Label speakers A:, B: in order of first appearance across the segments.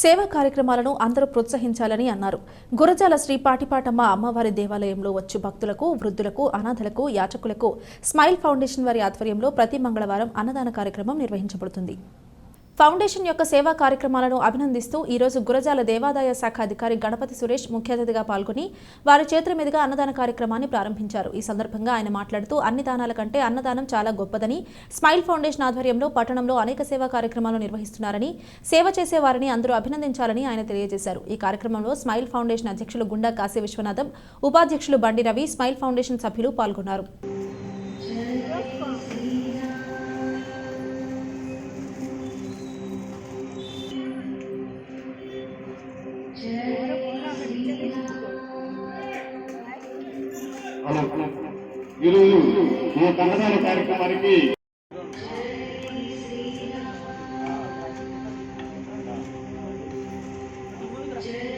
A: సేవా కార్యక్రమాలను అందరూ ప్రోత్సహించాలని అన్నారు. గురజాల శ్రీ పాటిపాటమ్మ అమ్మవారి దేవాలయంలో వచ్చు భక్తులకు వృద్ధులకు అనాథలకు యాచకులకు స్మైల్ ఫౌండేషన్ వారి ఆధ్వర్యంలో ప్రతి మంగళవారం అన్నదాన కార్యక్రమం నిర్వహించబడుతుంది. ఫౌండేషన్ యొక్క సేవా కార్యక్రమాలను అభినందిస్తూ ఈరోజు గురజాల దేవాదాయ శాఖ అధికారి గణపతి సురేష్ ముఖ్య అతిథిగా పాల్గొని వారి చేతుల మీదుగా అన్నదాన కార్యక్రమాన్ని ప్రారంభించారు. ఈ సందర్భంగా ఆయన మాట్లాడుతూ అన్ని దానాల కంటే అన్నదానం చాలా గొప్పదని స్మైల్ ఫౌండేషన్ ఆధ్వర్యంలో పట్టణంలో అనేక సేవా కార్యక్రమాలు నిర్వహిస్తున్నారని సేవ చేసే వారిని అందరూ అభినందించాలని ఆయన తెలియజేశారు. ఈ కార్యక్రమంలో స్మైల్ ఫౌండేషన్ అధ్యక్షులు గుండా కాశీ విశ్వనాథం ఉపాధ్యక్షులు బండి రవి స్మైల్ ఫౌండేషన్ సభ్యులు పాల్గొన్నారు.
B: హలో ఈరోజు ఈ కన్నదాన కార్యక్రమానికి Thank you.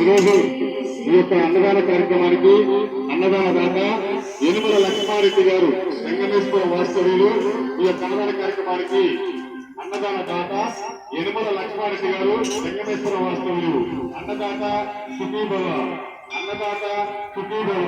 B: ఈరోజు ఈ యొక్క అన్నదాన కార్యక్రమానికి అన్నదాన దాత ఎనుమల లక్ష్మారెడ్డి గారు వెంకటేశ్వర వాస్తవ్యులు. ఈ యొక్క అన్నదాన కార్యక్రమానికి అన్నదాన దాత ఎనుమల లక్ష్మారెడ్డి గారు వెంకటేశ్వర వాస్తవ్యులు. అన్నదాత సుఖీభవ. అన్నదాత సుఖీభవ.